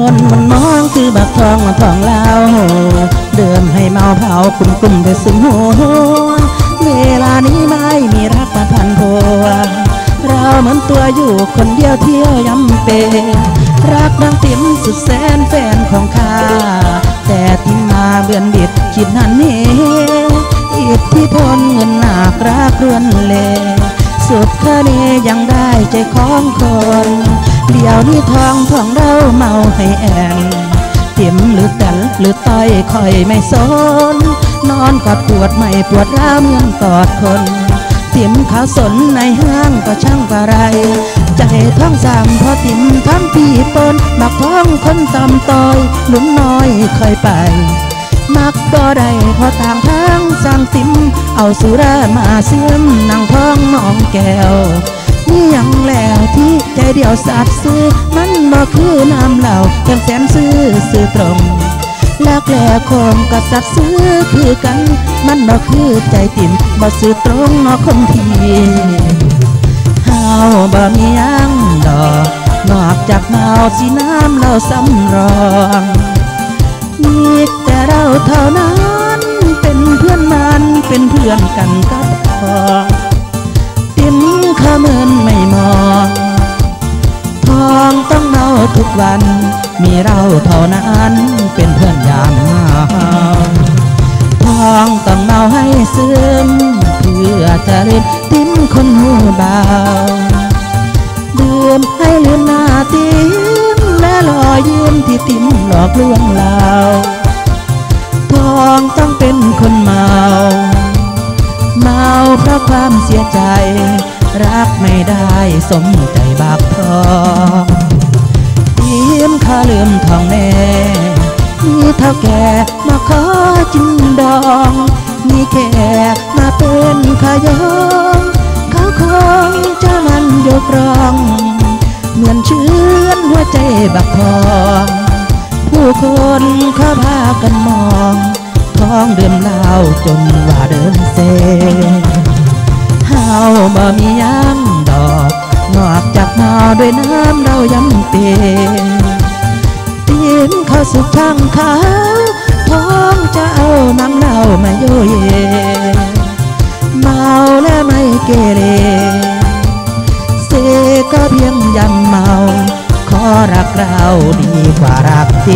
วนมันมองคือบักทองทองลาวเดิมให้เมาเผาคุ้มกุ้มไปสุมหัวเวลานี้ไม่มีรักมาพันพัวเราเหมือนตัวอยู่คนเดียวเที่ยวยำเปรักดังติ๋มสุดแสนแฟนของข้าแต่ที่มาเบือนบิดคิดนั้นเฮอิทธิพลเงินหนักรักรวนเลสุดคะเนยังได้ใจของคน เดี๋ยวนี้ทองทองเราเมาให้แอนเต็มหรือตันหรือต้อยคอยไม่สน นอนกอดปวดไม่ปวดร้าวเมือนกอดคนเต็มขาวสนในห้างก็ช่างกะไรใจท้องสามพอติ่มทำปีปนบักท้องคนตำต้อยลุงน้อยคอยไป มักบ่ได้พอต่างทางสร้างติมเอาสุรามาเสื่อมนั่งท้องมองแก้วนี่ยังแล้ว ที่ใจเดียวสัตว์ซื้อ มันบ่คือน้ำเหล่ายังแสนซื้อซื้อตรงลักแหล่คงกับสัตว์ซื้อคือกัน มันบ่คือใจติ่มบ่ซื้อตรงนอคนทีเฮาบ่มียังดอกนอกจากเมาสีน้ำเราสำรองมีแต่เราเท่านั้นเป็นเพื่อนมันเป็นเพื่อนกันกับพอติมข้าเมินไม่มอง ทุกวัน มีเราเท่านั้นเป็นเพื่อนยามเมาทองต้องเมาให้ซึมเพื่อจะเล่นติมคนหูเบาดื่มให้ลืมหน้าติมและรอยยิ้มที่ติมหลอกลวงเราท้องต้องเป็นคนเมาเมาเพราะความเสียใจ รักไม่ได้สมใจบากทอง มข้าลืมทองแน่มีเท่าแก่มาขอจินดอง มีแขกมาเป็นขายองเขาคงจะมันยกรอง เหมือนเชื้อนหัวใจบักทอง ผู้คนเขาพากันมองท้องเดิมเลาจนว่าเดินเซเฮาบ่มียังดอก นอกจากเมาด้วยน้ำเรายำเตี นเข้าสุดทางเขาท้องจะเอาน้ำเหล้ามาโยเยเมาและไม่เกเรเสก็เพียงยำเมา ขอรักเราดีกว่ารักเจ